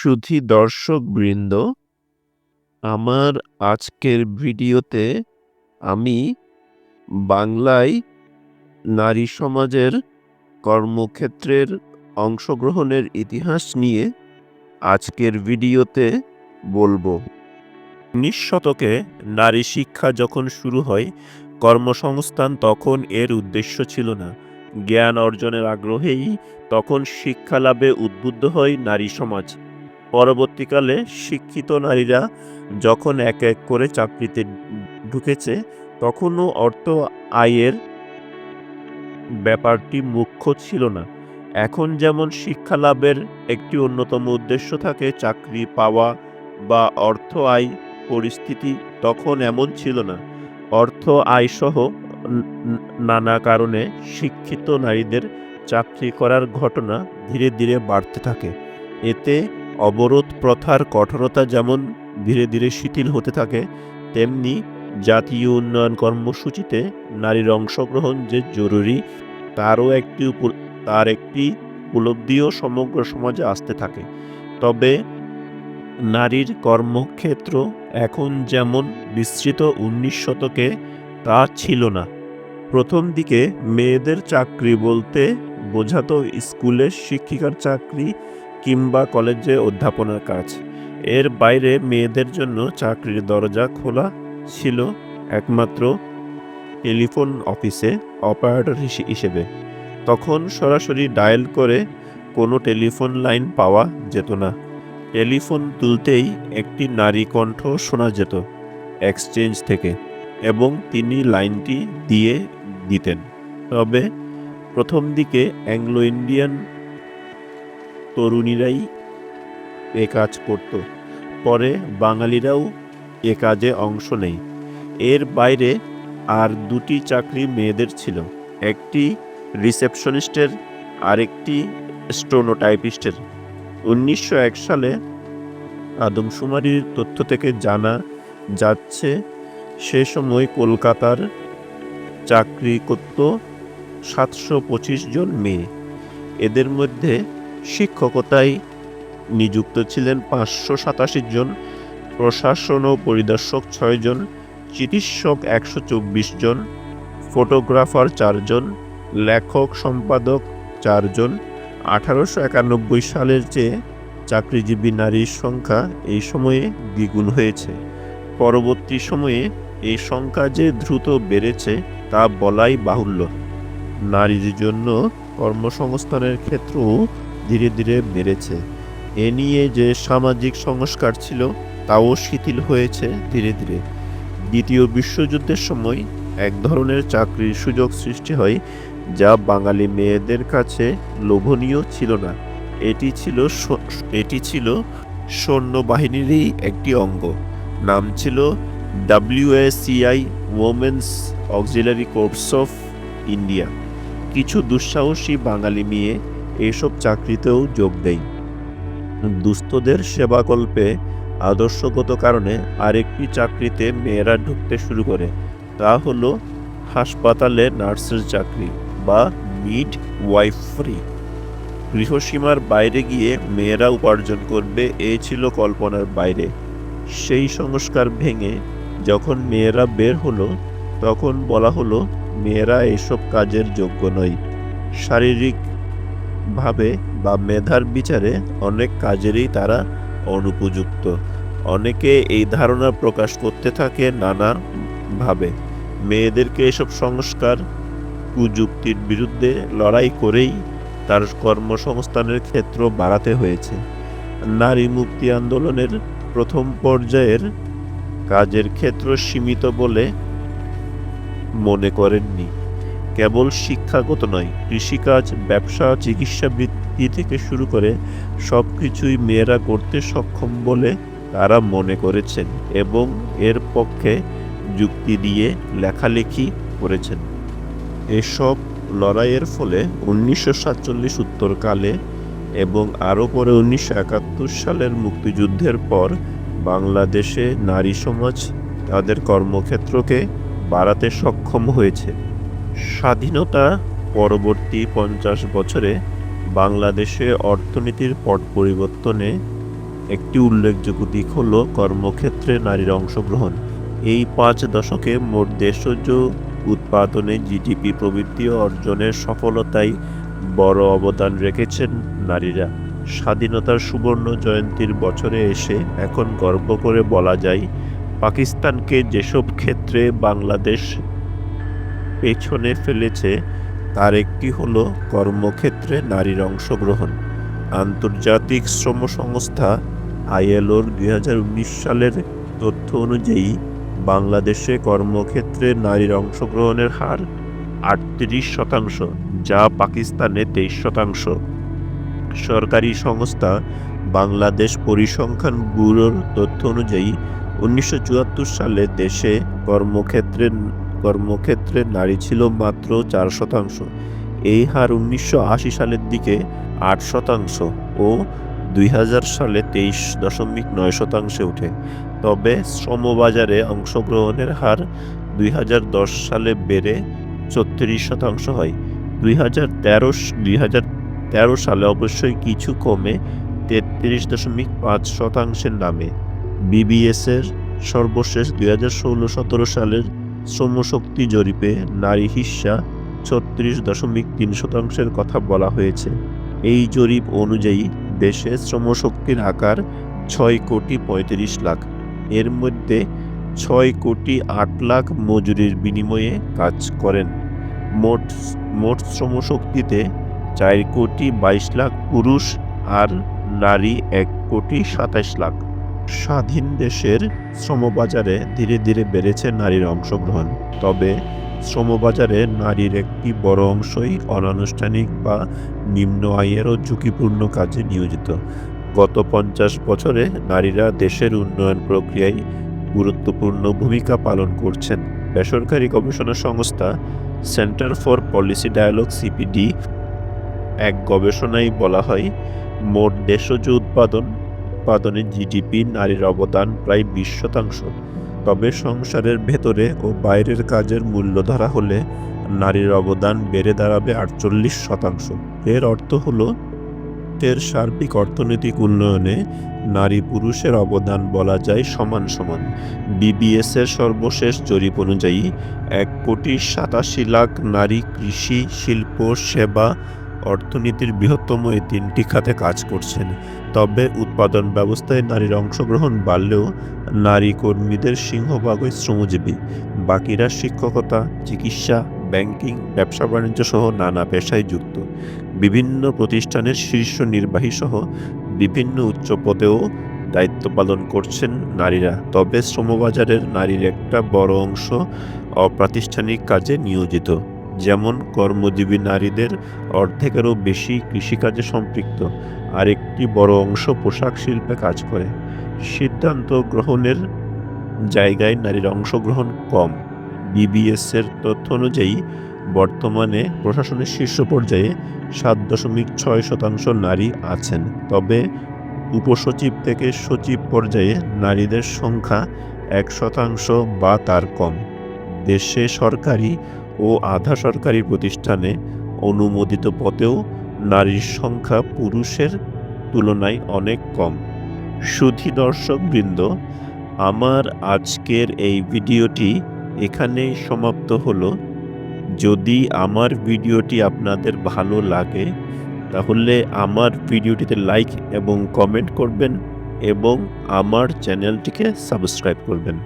সুধী দর্শকবৃন্দ, আমার আজকের ভিডিওতে আমি বাংলায় নারী সমাজের কর্মক্ষেত্রের অংশগ্রহণের ইতিহাস নিয়ে আজকের ভিডিওতে বলব। উনিশ শতকে নারী শিক্ষা যখন শুরু হয়, কর্মসংস্থান তখন এর উদ্দেশ্য ছিল না। জ্ঞান অর্জনের আগ্রহেই তখন শিক্ষা লাভে উদ্বুদ্ধ হয় নারী সমাজ। পরবর্তীকালে শিক্ষিত নারীরা যখন এক এক করে চাকরিতে ঢুকেছে, তখনও অর্থ আয়ের ব্যাপারটি মুখ্য ছিল না। এখন যেমন শিক্ষা লাভের একটি অন্যতম উদ্দেশ্য থাকে চাকরি পাওয়া বা অর্থ আয় পরিস্থিতি, তখন এমন ছিল না। অর্থ আয় সহ নানা কারণে শিক্ষিত নারীদের চাকরি করার ঘটনা ধীরে ধীরে বাড়তে থাকে। এতে অবরোধ প্রথার কঠোরতা যেমন ধীরে ধীরে শিথিল হতে থাকে, তেমনি জাতীয় উন্নয়ন কর্মসূচিতে নারীর অংশগ্রহণ যে জরুরি, তারও একটি তার একটি উপলব্ধিও সমগ্র সমাজে আসতে থাকে। তবে নারীর কর্মক্ষেত্র এখন যেমন বিস্তৃত উনিশ শতকে, তা ছিল না। প্রথম দিকে মেয়েদের চাকরি বলতে বোঝাতো স্কুলের শিক্ষিকার চাকরি কিংবা কলেজে অধ্যাপনার কাজ। এর বাইরে মেয়েদের জন্য চাকরির দরজা খোলা ছিল একমাত্র টেলিফোন অফিসে অপারেটর হিসেবে। তখন সরাসরি ডায়াল করে কোনো টেলিফোন লাইন পাওয়া যেত না। টেলিফোন তুলতেই একটি নারী কণ্ঠ শোনা যেত এক্সচেঞ্জ থেকে এবং তিনি লাইনটি দিয়ে দিতেন। তবে প্রথম দিকে অ্যাংলো ইন্ডিয়ান তরুণীরাই এ কাজ করত। পরে বাঙালিরাও এ কাজে অংশ নেয়। এর বাইরে আর দুটি চাকরি মেয়েদের ছিল। একটি রিসেপশনিস্টের, আরেকটি স্টোনোটাইপিস্টের। উনিশশো এক সালে আদমশুমারির তথ্য থেকে জানা যাচ্ছে, সে সময় কলকাতার চাকরি করত সাতশো পঁচিশ জন মেয়ে। এদের মধ্যে শিক্ষকতায় নিযুক্ত ছিলেন পাঁচশো সাতাশি জন, প্রশাসন ও পরিদর্শক ছয়জন চিকিৎসক একশো চব্বিশ জন, ফটোগ্রাফার চারজন লেখক সম্পাদক চারজন আঠারোশো একানব্বই সালের চেয়ে চাকরিজীবী নারীর সংখ্যা এই সময়ে দ্বিগুণ হয়েছে। পরবর্তী সময়ে এই সংখ্যা যে দ্রুত বেড়েছে তা বলাই বাহুল্য। নারীর জন্য কর্মসংস্থানের ক্ষেত্রও ধীরে ধীরে বেড়েছে এ নিয়ে যে সামাজিক সংস্কার ছিল, তাও শিথিল হয়েছে ধীরে ধীরে। দ্বিতীয় বিশ্বযুদ্ধের সময় এক ধরনের চাকরির সুযোগ সৃষ্টি হয়, যা বাঙালি মেয়েদের কাছে লোভনীয় ছিল না। এটি ছিল এটি ছিল সৈন্যবাহিনীরই একটি অঙ্গ। নাম ছিল WACI women's auxiliary corps of India কিছু দুঃসাহসী বাঙালি মেয়ে এসব চাকরিতেও যোগ দেয় দুস্থদের সেবাকল্পে আদর্শগত কারণে আরেকটি চাকরিতে মেয়েরা ঢুকতে শুরু করে। তা হলো হাসপাতালে নার্সের চাকরি বা মিড ওয়াইফরি গৃহসীমার বাইরে গিয়ে মেয়েরা উপার্জন করবে এই ছিল কল্পনার বাইরে। সেই সংস্কার ভেঙে যখন মেয়েরা বের হলো, তখন বলা হলো, মেয়েরা এসব কাজের যোগ্য নয়। শারীরিকভাবে বা মেধার বিচারে অনেক কাজেরই তারা অনুপযুক্ত। অনেকে এই ধারণা প্রকাশ করতে থাকে নানাভাবে মেয়েদেরকে এসব সংস্কার, কুযুক্তির বিরুদ্ধে লড়াই করেই তার কর্মসংস্থানের ক্ষেত্র বাড়াতে হয়েছে। নারী মুক্তি আন্দোলনের প্রথম পর্যায়ের কাজের ক্ষেত্র সীমিত বলে মনে করেননি। কেবল শিক্ষাগত নয়, কৃষিকাজ, ব্যবসা চিকিৎসা বৃত্তি থেকে শুরু করে সব কিছুই মেয়েরা করতে সক্ষম বলে তারা মনে করেছেন এবং এর পক্ষে যুক্তি দিয়ে লেখালেখি করেছেন। এসব লড়াইয়ের ফলে উনিশশো সাতচল্লিশ উত্তরকালে এবং আরও পরে উনিশশো একাত্তর সালের মুক্তিযুদ্ধের পর বাংলাদেশে নারী সমাজ তাদের কর্মক্ষেত্রকে বাড়াতে সক্ষম হয়েছে। স্বাধীনতা পরবর্তী পঞ্চাশ বছরে বাংলাদেশে অর্থনীতির পট পরিবর্তনে একটি উল্লেখযোগ্য দিক হল কর্মক্ষেত্রে নারীর অংশগ্রহণ। এই পাঁচ দশকে মোট দেশজ উৎপাদনে জিডিপি প্রবৃত্তি অর্জনের সফলতায় বড় অবদান রেখেছেন নারীরা। স্বাধীনতার সুবর্ণ জয়ন্তীর বছরে এসে এখন গর্ব করে বলা যায়, পাকিস্তানকে যেসব ক্ষেত্রে বাংলাদেশ পেছনে ফেলেছে, তার একটি হলো কর্মক্ষেত্রে নারীর অংশগ্রহণ। আন্তর্জাতিক শ্রম সংস্থা আইএলওর দু হাজার উনিশ সালের তথ্য অনুযায়ী, বাংলাদেশে কর্মক্ষেত্রে নারীর অংশগ্রহণের হার আটত্রিশ শতাংশ, যা পাকিস্তানে তেইশ শতাংশ। সরকারি সংস্থা বাংলাদেশ পরিসংখ্যান ব্যুরোর তথ্য অনুযায়ী, উনিশশো চুয়াত্তর সালে দেশে কর্মক্ষেত্রে কর্মক্ষেত্রে নারী ছিল মাত্র চার শতাংশ। এই হার উনিশশো আশি সালের দিকে আট শতাংশ ও দুই হাজার সালে তেইশ দশমিক নয় শতাংশে ওঠে। তবে শ্রমবাজারে অংশগ্রহণের হার দুই হাজার দশ সালে বেড়ে ছত্রিশ শতাংশ হয়। দুই হাজার তেরো, দুই হাজার তেরো সালে অবশ্যই কিছু কমে তেত্রিশ দশমিক পাঁচ শতাংশের নামে। বিবিএসের সর্বশেষ দুই হাজার ষোলো সতেরো সালের শ্রমশক্তি জরিপে নারী হিস্সা ছত্রিশ দশমিক তিন শতাংশের কথা বলা হয়েছে। এই জরিপ অনুযায়ী দেশে শ্রমশক্তির আকার ছয় কোটি পঁয়ত্রিশ লাখ। এর মধ্যে ছয় কোটি আট লাখ মজুরির বিনিময়ে কাজ করেন। মোট মোট শ্রমশক্তিতে চার কোটি বাইশ লাখ পুরুষ আর নারী এক কোটি সাতাশ লাখ। স্বাধীন দেশের শ্রমবাজারে ধীরে ধীরে বেড়েছে নারীর অংশগ্রহণ। তবে শ্রমবাজারে নারীর একটি বড় অংশই অনানুষ্ঠানিক বা নিম্ন আয়েরও ঝুঁকিপূর্ণ কাজে নিয়োজিত। গত পঞ্চাশ বছরে নারীরা দেশের উন্নয়ন প্রক্রিয়ায় গুরুত্বপূর্ণ ভূমিকা পালন করছেন। বেসরকারি গবেষণা সংস্থা centre for policy dialogue, CPD, এক গবেষণায় বলা হয়, মোট দেশজ উৎপাদন উৎপাদনে জিডিপি নারীর অবদান প্রায় বিশ শতাংশ। তবে সংসারের ভেতরে ও বাইরের কাজের মূল্য ধরা হলে নারীর অবদান বেড়ে দাঁড়াবে আটচল্লিশ শতাংশ। এর অর্থ হলো, এর সার্বিক অর্থনৈতিক উন্নয়নে নারী পুরুষের অবদান বলা যায় সমান সমান। বিবিএস এর সর্বশেষ জরিপ অনুযায়ী, এক কোটি সাতাশি লাখ নারী কৃষি, শিল্প, সেবা অর্থনীতির বৃহত্তম এই তিনটি খাতে কাজ করছেন। তবে উৎপাদন ব্যবস্থায় নারীর অংশগ্রহণ বাড়লেও নারী কর্মীদের সিংহভাগই শ্রমজীবী। বাকিরা শিক্ষকতা, চিকিৎসা, ব্যাংকিং, ব্যবসা বাণিজ্য সহ নানা পেশায় যুক্ত। বিভিন্ন প্রতিষ্ঠানের শীর্ষ নির্বাহী সহ বিভিন্ন উচ্চ পদেও দায়িত্ব পালন করছেন নারীরা। তবে শ্রমবাজারের নারীর একটা বড় অংশ অপ্রাতিষ্ঠানিক কাজে নিয়োজিত। যেমন কর্মজীবী নারীদের অর্ধেকেরও বেশি কৃষিকাজে সম্পৃক্ত, আরেকটি বড় অংশ পোশাক শিল্পে কাজ করে। সিদ্ধান্ত গ্রহণের জায়গায় নারীর অংশগ্রহণ কম। বিবিএস এর তথ্য অনুযায়ী, বর্তমানে প্রশাসনের শীর্ষ পর্যায়ে সাত দশমিক ছয় শতাংশ নারী আছেন। তবে উপসচিব থেকে সচিব পর্যায়ে নারীদের সংখ্যা এক শতাংশ বা তার কম। দেশে সরকারি ও আধা সরকারি প্রতিষ্ঠানে অনুমোদিত পদেও নারীর সংখ্যা পুরুষের তুলনায় অনেক কম। সুধী দর্শকবৃন্দ, আমার আজকের এই ভিডিওটি এখানেই সমাপ্ত হলো। যদি আমার ভিডিওটি আপনাদের ভালো লাগে, তাহলে আমার ভিডিওটিতে লাইক এবং কমেন্ট করবেন এবং আমার চ্যানেলটিকে সাবস্ক্রাইব করবেন।